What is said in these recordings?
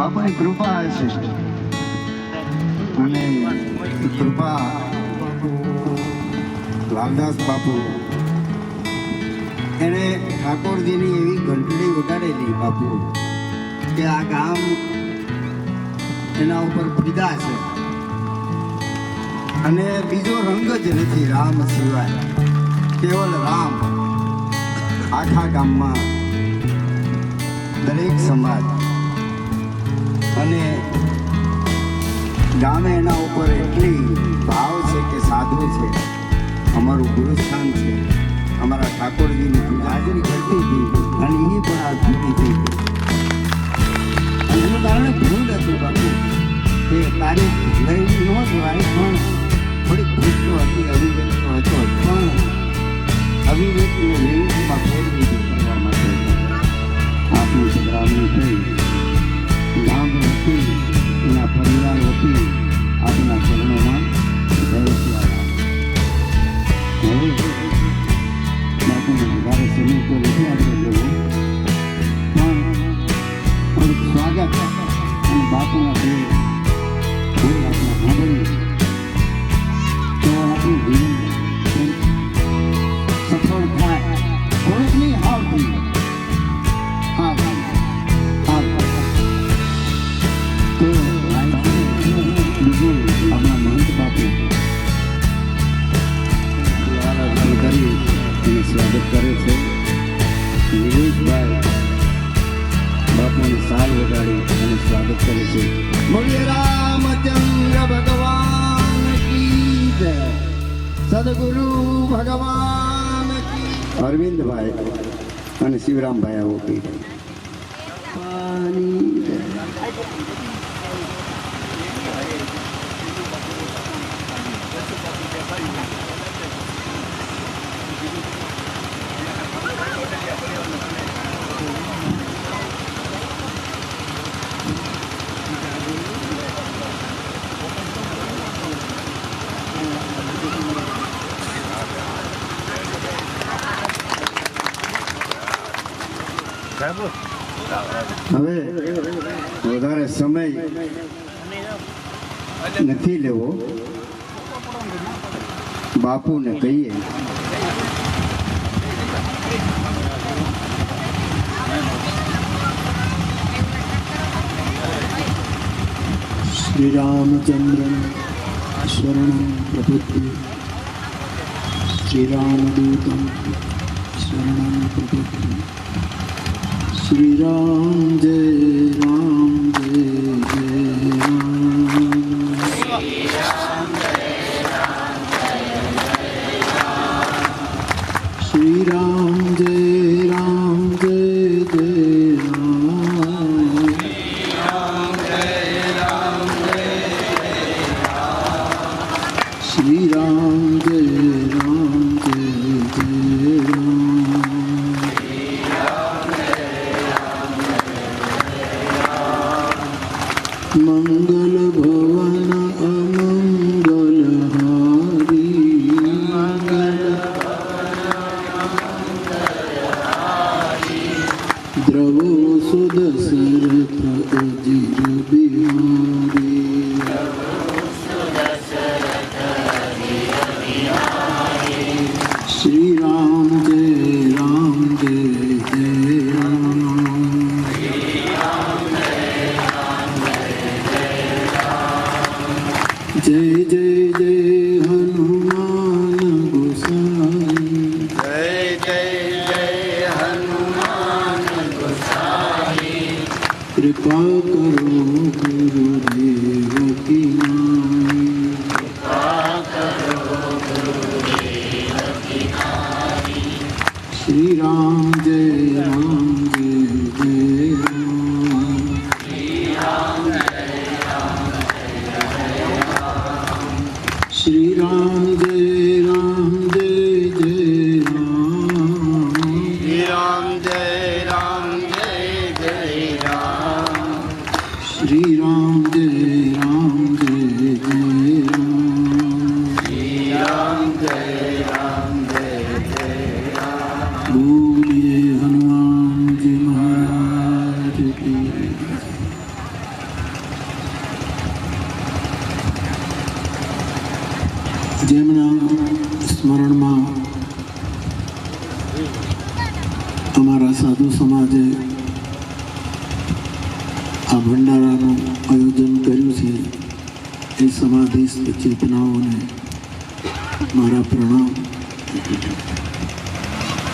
બાપાની કૃપા હશે. અને કૃપા. લાલદાસ બાપુ. એને ઠાકોરજીની એવી ઘંટડી વગાડેલી બાપુ, કે આ ગામ એના ઉપર ફિદા છે. અને બીજો રંગ જ નથી રામ સિવાય, કેવલ રામ આખા ગામમાં દરેક સમાજ અને ગામે એના ઉપર એટલી ભાવ છે કે સાધુ છે. અમારું ગુરુસ્થાન છે. અમારા ઠાકોરજીની હાજરી કરતી Gracias. બોલીએ ભગવાન સદગુરુ ભગવાન અરવિંદભાઈ અને શિવરામભાઈ આવો કહી समय बापू ने कही श्री रामचंद्र शरण श्रीरामचन्द्रं श्री राम दूत शरण प्रपद्ये श्रीराम કૃપા કરો ગુરુદેવ કી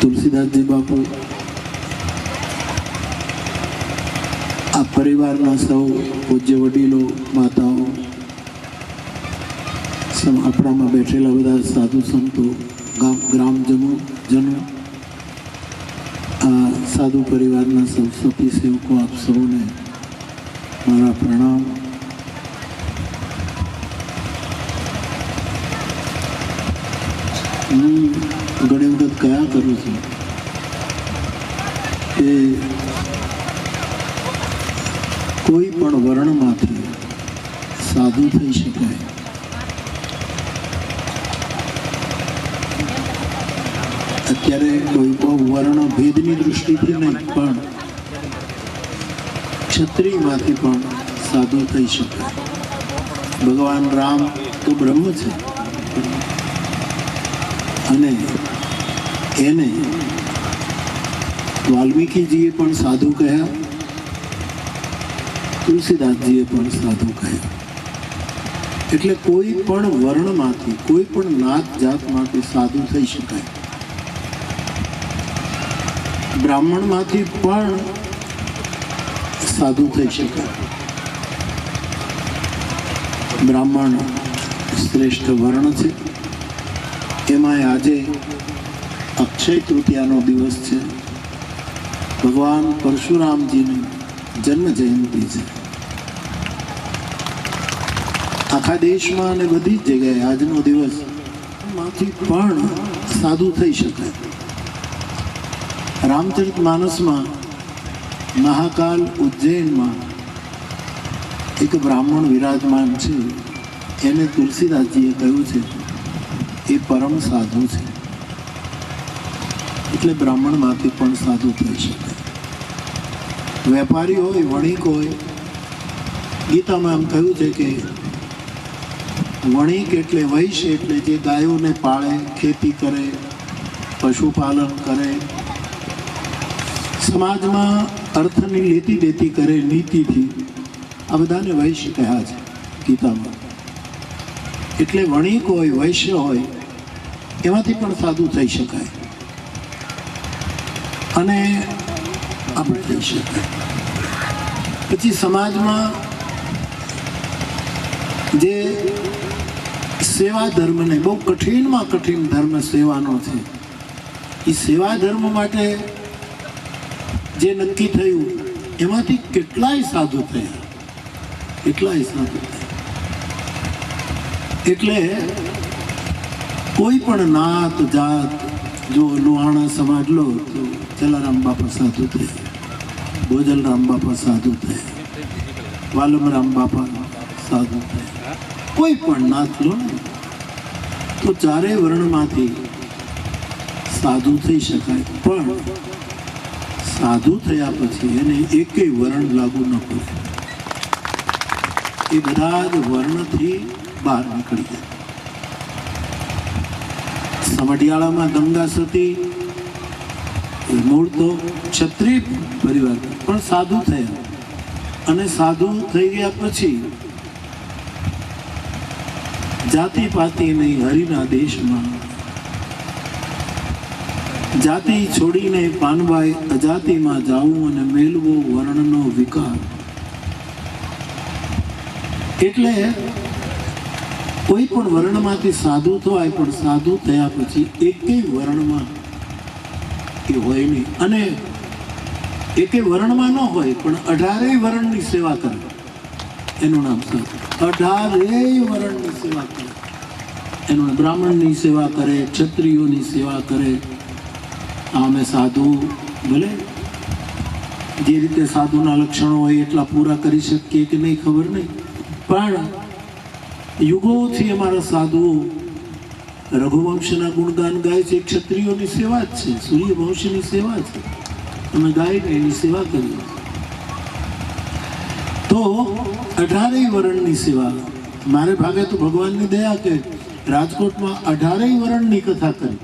તુલસીદાસજી બાપુ, આ પરિવારના સૌ પૂજ્ય વડીલો, માતાઓ આપણામાં બેઠેલા બધા સાધુ સંતો, ગામ, ગ્રામજનો, જનો, આ સાધુ પરિવારના સૌ સતી સેવકો આપ સૌને મારા પ્રણામ. હું ઘણી વખત કયા કરું છું કે કોઈ પણ વર્ણમાંથી સાધુ થઈ શકાય. અત્યારે કોઈ પણ વર્ણ ભેદની દૃષ્ટિથી નહીં, પણ ક્ષત્રિયમાંથી પણ સાધુ થઈ શકાય. ભગવાન રામ તો બ્રહ્મ છે. અને એને વાલ્મીકીજીએ પણ સાધુ કહ્યા. તુલસીદાસજીએ પણ સાધુ કહ્યા. એટલે કોઈ પણ વર્ણમાંથી, કોઈ પણ નાત જાતમાંથી સાધુ થઈ શકાય. બ્રાહ્મણમાંથી પણ સાધુ થઈ શકાય. બ્રાહ્મણ શ્રેષ્ઠ વર્ણ છે. એમાંય આજે અક્ષય તૃતીયાનો દિવસ છે. ભગવાન પરશુરામજીની જન્મ જયંતિ છે. આખા દેશમાં અને બધી જ જગ્યાએ આજનો દિવસમાંથી પણ સાધુ થઈ શકાય રામચરિત માનસમાં મહાકાલ ઉજ્જૈનમાં એક બ્રાહ્મણ વિરાજમાન છે. એને તુલસીદાસજીએ કહ્યું છે, એ પરમ સાધુ છે. એટલે બ્રાહ્મણમાંથી પણ સાધુ થઈ શકાય વેપારી હોય, વણિક હોય, ગીતામાં એમ કહ્યું છે કે વણિક એટલે વૈશ્ય એટલે જે ગાયોને પાળે, ખેતી કરે, પશુપાલન કરે, સમાજમાં અર્થની લેતી દેતી કરે, નીતિથી, આ બધાને વૈશ્ય કહ્યા છે ગીતામાં. એટલે વણિક હોય, વૈશ્ય હોય, એમાંથી પણ સાધુ થઈ શકાય. અને આપણે કહી શકીએ પછી સમાજમાં જે સેવા ધર્મને, બહુ કઠિનમાં કઠિન ધર્મ સેવાનો છે એ સેવા ધર્મ માટે જે નક્કી થયું, એમાંથી કેટલાય સાધુ થયા. કેટલાય સાધુ થયા. એટલે કોઈ પણ નાત, જાત જો લુહાણા સમાજ લો, તો જલારામ બાપા સાધુ થયા. ભોજલરામ બાપા સાધુ થયા. વાલમરામ બાપા સાધુ થયા. કોઈ પણ નાથ લો ને, તો ચારેય વર્ણમાંથી સાધુ થઈ શકાય. પણ સાધુ થયા પછી એને એકેય વર્ણ લાગુ ન પડે. એ બધા જ વર્ણથી બહાર નીકળી જાય. સમઢિયાળામાં ગંગા સતી મૂળ તો ક્ષત્રિય પરિવાર. પણ સાધુ થયા. અને સાધુ થઈ ગયા પછી જાતિ પાતિ નહીં હરિના દેશમાં. જાતિ છોડીને પાનભાઈ અજાતિમાં જાવું અને મેલવો વર્ણનો વિકાર. એટલે કોઈ પણ વર્ણમાંથી સાધુ થવાય, પણ સાધુ થયા પછી એકેય વર્ણમાં એ હોય નહીં. અને એકે વર્ણમાં ન હોય, પણ અઢારેય વર્ણની સેવા કરે. એનું નામ સાધુ. અઢારેય વર્ણની સેવા કરે. એનું બ્રાહ્મણની સેવા કરે, ક્ષત્રિયોની સેવા કરે. આ અમે સાધુ ભલે જે રીતે સાધુના લક્ષણો હોય એટલા પૂરા કરી શકીએ કે નહીં ખબર નહીં. પણ યુગોથી અમારા સાધુઓ રઘુવંશના ગુણગાન ગાય છે, ક્ષત્રિયોની સેવા જ છે, સૂર્યવંશની સેવા છે. અમે ગાઈને એની સેવા કરીએ તો અઢારેય વરણની સેવા. મારે ભાગે તો ભગવાનની દયા કે રાજકોટમાં અઢારેય વરણની કથા કરી.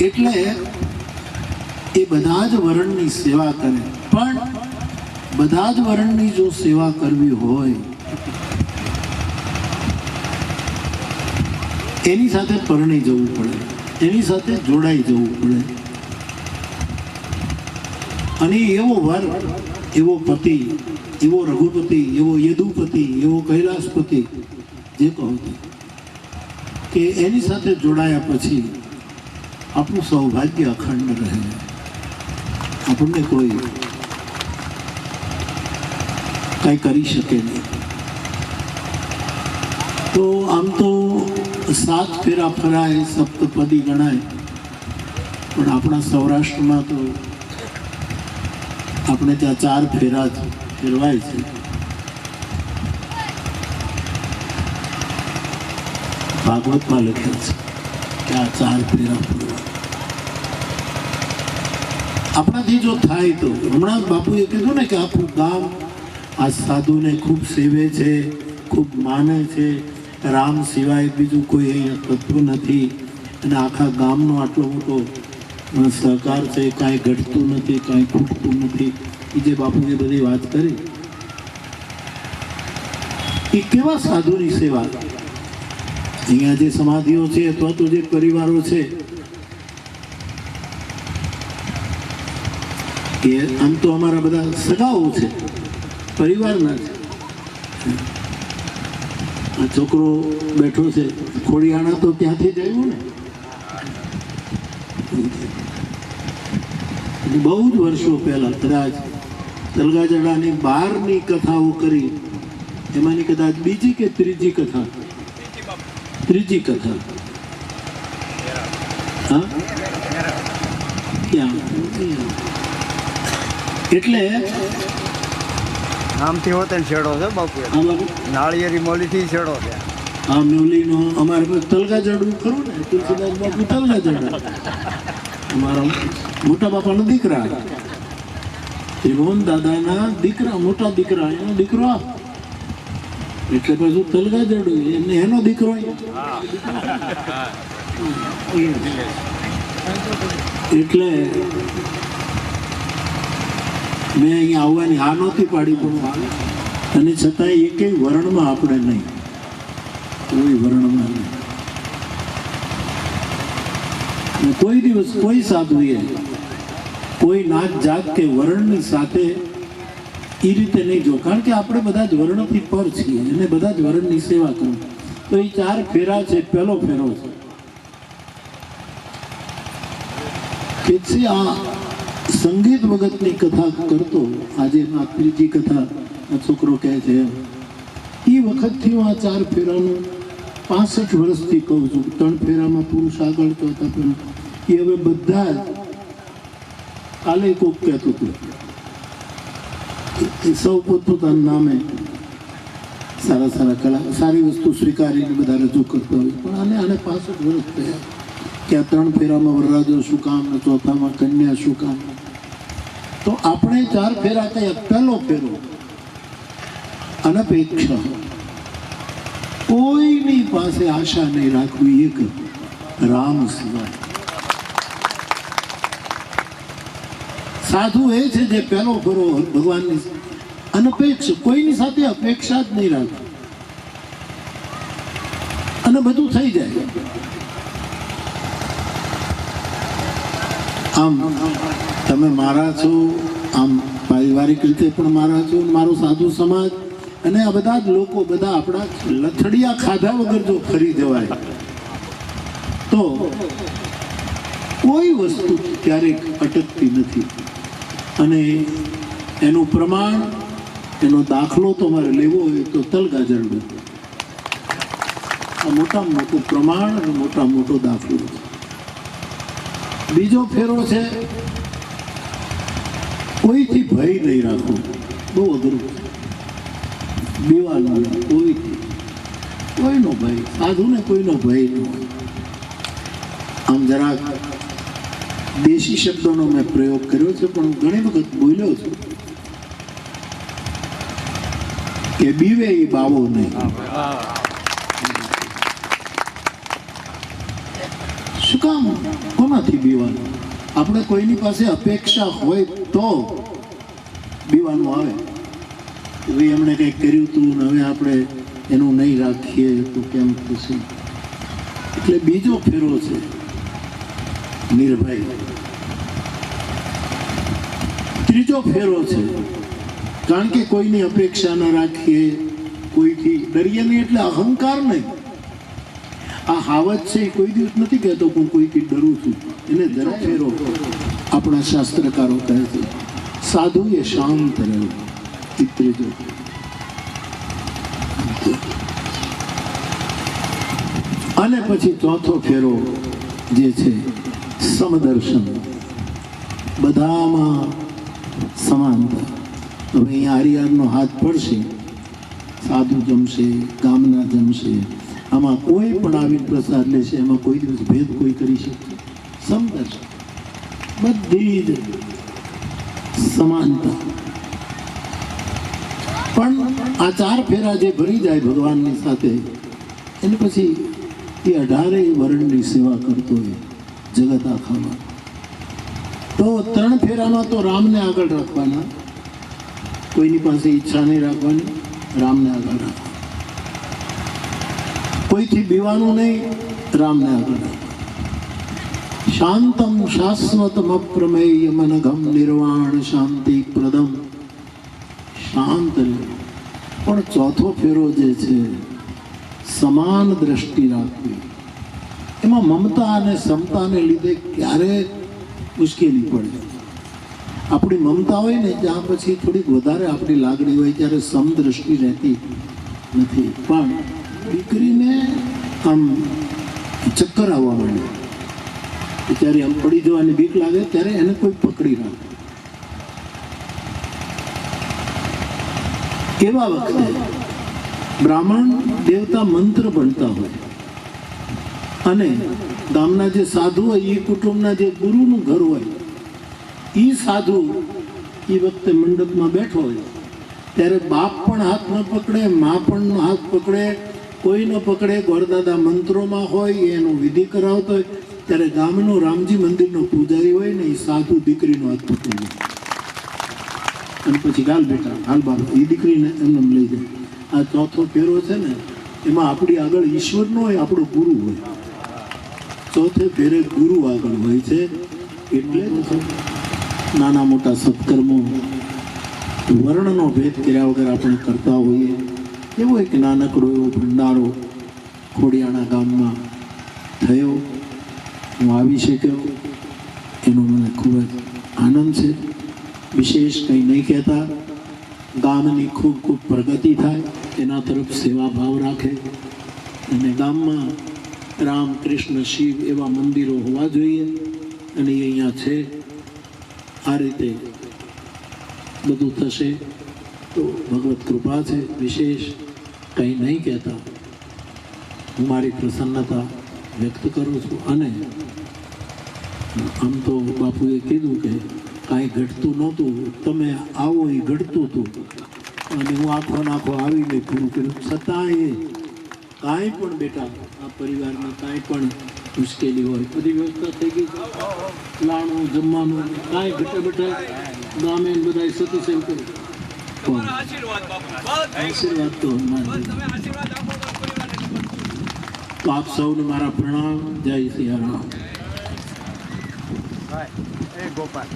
એટલે એ બધા જ વરણની સેવા કરે. પણ બધા જ વર્ણની જો સેવા કરવી હોય, એની સાથે પરણી જવું પડે, એની સાથે જોડાઈ જવું પડે. અને એવો વર, એવો પતિ, એવો રઘુપતિ, એવો યદુપતિ, એવો કૈલાસપતિ, જે કહો કે એની સાથે જોડાયા પછી આપણું સૌભાગ્ય અખંડ રહે. આપણને કોઈ કાંઈ કરી શકે નહીં. તો આમ તો સાત ફેરા ફરાય, સપ્તપદી ગણાય. પણ આપણા સૌરાષ્ટ્રમાં તો આપણે ત્યાં ચાર ફેરા જ ફેરવાય છે. ભાગવતમાં લખ્યું છે કે આ ચાર ફેરા ફરવા. આપણાથી જો થાય તો, હમણાં બાપુએ કીધું ને કે આપણું ગામ આ સાધુને ખૂબ સેવે છે, ખૂબ માને છે. રામ સિવાય બીજું કોઈ અહીંયા થતું નથી. અને આખા ગામનો આટલો મોટો સહકાર છે, કાંઈ ઘટતું નથી, કાંઈ ખૂટતું નથી. એ જે બાપુએ બધી વાત કરી. એ કેવા સાધુની સેવા? અહીંયા જે સમાધિઓ છે, અથવા તો જે પરિવારો છે, એ આમ તો અમારા બધા સગાઓ છે. પરિવારના આ છોકરો બેઠો છે, ખોડિયાણા તો ત્યાંથી જ આવ્યું ને. બહુ જ વર્ષો પહેલા કદાચ તલગાજડાની બહારની કથાઓ કરી, એમાંની કદાચ બીજી કે ત્રીજી કથા? ત્રીજી કથા. હા? એટલે નામથી હોતે છેડો છે બાપુ નાળિયેરી મોલીથી છેડો છે. આ મ્યુલીનો અમારે તલગા ઝાડવું ખરું ને? તુલસીદાસ બાપુ તલગાજડા અમારા મોટા બાપાના દીકરા. ત્રિભુવન દાદાના દીકરા મોટા દીકરા એનો દીકરો આ. એટલે પાછું તલગાજડું એને એનો દીકરો એટલે મેં અહીંયા આવવાની હા નહોતી પાડી પણ અને છતાંય એકેય વર્ણમાં આપણે નહીં. કોઈ વર્ણમાં નહીં. કોઈ દિવસ કોઈ સાધુએ કોઈ નાચ જાત કે વર્ણની સાથે એ રીતે નહીં જો કારણ કે આપણે બધા જ વર્ણથી પર છીએ અને બધા જ વર્ણની સેવા કરો. તો એ ચાર ફેરા છે, પહેલો ફેરો છે. આ સંગીત વગતની કથા કરતો આજે આ ત્રીજી કથા છોકરો કહે છે. એમ. એ વખતથી હું આ ચાર ફેરાનું પાસઠ વર્ષથી કહું છું. ત્રણ ફેરામાં પુરુષ આગળ હતા, પણ એ હવે બધા જ કાલે કોક કહેતું હતું. એ સૌ પોતપોતાના નામે સારા સારા કલા સારી વસ્તુ સ્વીકારીને બધા રજૂ કરતા હોય. પણ આને આને પાસઠ વર્ષ થયા. કે આ ત્રણ ફેરામાં વરરાજો શું કામ ને ચોથામાં કન્યા શું કામ? તો આપણે ચાર ફેરા કયા પહેલો ફેરો. અનપેક્ષા. કોઈની પાસે આશા નહીં રાખવી, એક રામ સિવાય. સાધુ એ છે જે પહેલો ફેરો ભગવાનની અનપેક્ષ, કોઈની સાથે અપેક્ષા જ નહીં રાખવી. અને બધું થઈ જાય. આમ. તમે મારા છો, આમ પારિવારિક રીતે પણ મારા છો મારો સાધુ સમાજ, અને આ બધા જ લોકો બધા આપણા લથડિયા ખાધા વગર જો ફરી જવાય. તો કોઈ વસ્તુ ક્યારેક અટકતી નથી. અને એનું પ્રમાણ, એનો દાખલો તમારે લેવો હોય તો તલગાજર આ મોટામાં મોટું પ્રમાણ અને મોટા મોટો દાખલો. બીજો ફેરો છે કોઈથી ભય નહીં રાખવો બહુ અઘરું. બીવાનું કોઈથી કોઈનો ભય, સાધુને કોઈનો ભય ન આમ જરાક દેશી શબ્દોનો મેં પ્રયોગ કર્યો છે, પણ હું ઘણી વખત બોલ્યો છું કે બીવે એ બાવો નહીં. શું કામ? કોનાથી બીવાનું? આપણે કોઈની પાસે અપેક્ષા હોય તો બીવાનું આવે. કે ભાઈ એમણે કંઈક કર્યું હતું હવે આપણે એનું નહીં રાખીએ તો કેમ થશે? એટલે બીજો ફેરો છે નિર્ભય ત્રીજો ફેરો છે કારણ કે કોઈની અપેક્ષા ન રાખીએ, કોઈથી ડરીએ નહીં એટલે અહંકાર નહીં. આ હાવત છે એ કોઈ દિવસ નથી કહેતો પણ કોઈથી ડરું છું. એને જરા ફેરો. આપણા શાસ્ત્રકારો કહે છે એ શાંત રહેવું અને પછી ચોથો ફેરો જે છે, સમદર્શન. બધામાં સમાનતા હવે અહીંયા હરિયાળનો હાથ પડશે, સાધુ જમશે, ગામના જમશે. આમાં કોઈ પણ આવી પ્રસાદ લેશે, એમાં કોઈ દિવસ ભેદ કોઈ કરી શકશે સમદર્શન. બધી જ સમાનતા. પણ આ ચાર ફેરા જે ભરી જાય ભગવાનની સાથે, એને પછી એ અઢારેય વર્ણની સેવા કરતો હોય જગત આખામાં. તો ત્રણ ફેરામાં તો રામને આગળ રાખવાના. કોઈની પાસે ઈચ્છા નહીં રાખવાની, રામને આગળ રાખવાની. કોઈથી બીવાનું નહીં, રામને આગળ રાખવાનું. શાંતમ શાશ્વતમ અપ્રમેય મનઘમ નિર્વાણ શાંતિ પ્રદમ શાંત પણ ચોથો ફેરો જે છે સમાન દ્રષ્ટિ રાખવી એમાં મમતા અને સમતાને લીધે ક્યારે મુશ્કેલી પડે આપણી મમતા હોય ને ત્યાં પછી થોડીક વધારે આપણી લાગણી હોય ત્યારે સમદ્રષ્ટિ રહેતી નથી પણ દીકરીને આમ ચક્કર આવવા માંડે ત્યારે આમ પડી જવાની બીક લાગે, ત્યારે એને કોઈ પકડી રાખે એવા વખતે? બ્રાહ્મણ દેવતા મંત્ર ભણતા હોય. અને ગામના જે સાધુ હોય એ કુટુંબના જે ગુરુનું ઘર હોય એ સાધુ એ વખતે મંડપમાં બેઠો હોય, ત્યારે બાપ પણ હાથ ન પકડે, મા પણ હાથ પકડે, કોઈ ન પકડે, ગોરદાદા મંત્રોમાં હોય, એનું વિધિ કરાવતો હોય ત્યારે ગામનો રામજી મંદિરનો પૂજારી હોય ને એ સાધુ દીકરીનો હાથ પકડી લે. અને પછી ગાલ બેટા, હાલ બાબા એ દીકરીને એમને લઈ જાય. આ ચોથો ફેરો છે ને, એમાં આપણી આગળ ઈશ્વર નો હોય, આપણો ગુરુ હોય. ચોથે ફેરે ગુરુ આગળ હોય છે, એટલે નાના મોટા સત્કર્મો વર્ણનો ભેદ કર્યા વગર આપણે કરતા હોઈએ. એવો એક નાનકડો એવો ભંડારો ખોડિયાણા ગામમાં થયો. હું આવી શક્યો એનો મને ખૂબ જ આનંદ છે. વિશેષ કંઈ નહીં કહેતા. ગામની ખૂબ ખૂબ પ્રગતિ થાય, એના તરફ સેવા ભાવ રાખે. અને ગામમાં રામ કૃષ્ણ શિવ એવા મંદિરો હોવા જોઈએ. અને એ અહીંયા છે. આ રીતે બધું થશે. તો ભગવત કૃપા છે. વિશેષ કંઈ નહીં કહેતા. હું મારી પ્રસન્નતા વ્યક્ત કરું છું અને આમ તો બાપુએ કીધું કે કાંઈ ઘટતું નહોતું, તમે આવો એ ઘટતું હતું. અને હું આખો નાખો આવીને પૂરું કર્યું. છતાંય કાંઈ પણ બેટા, આ પરિવારમાં કાંઈ પણ મુશ્કેલી હોય. બધી વ્યવસ્થા થઈ ગઈ લાણું જમવાનું, કાંઈ ઘટે બેઠે ગામે બધા સતી સેવ કર્યું આશીર્વાદ તો તો આપ સૌને મારા પ્રણામ. જય સિયારામ ગોપાલ.